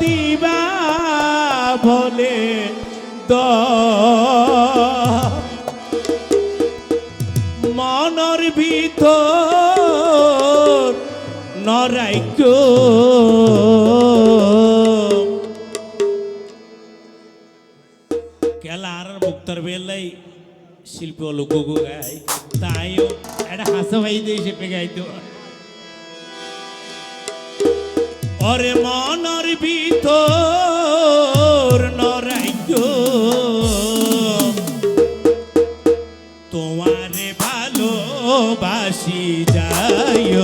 দিবা বলে দ। মনর ভিতর নরাইক কেলার মুক্তার বেলাই শিল্প লোক গায় তাইও একটা হাসা ভাই দিয়ে সে গাইতো। ওরে মনের ভিতর নরাইজ তোমারে ভালোবাসি যায়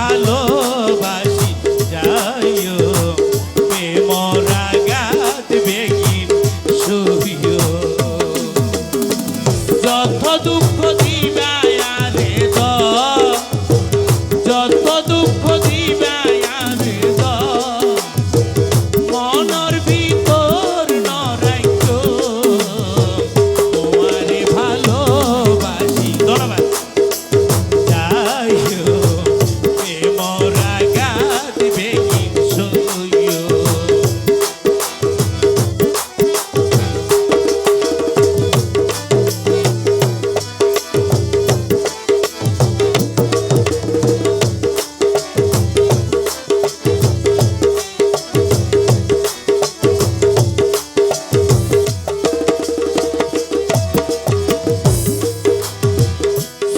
ভালো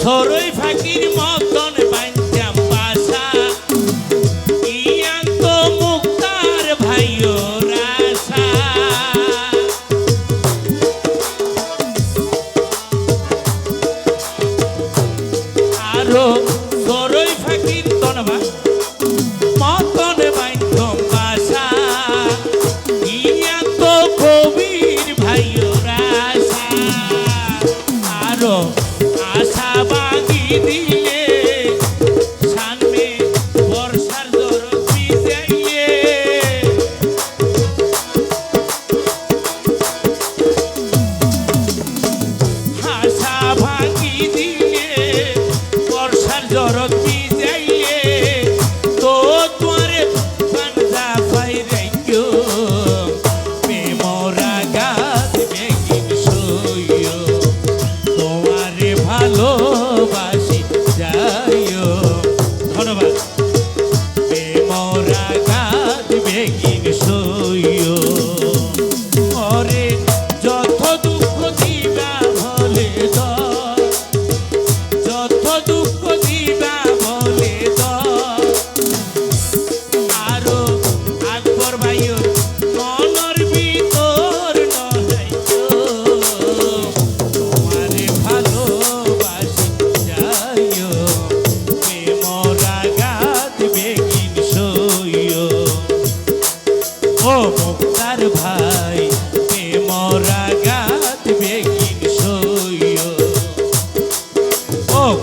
থরই ফাঁকির মতন।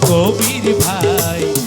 কবির ভাই।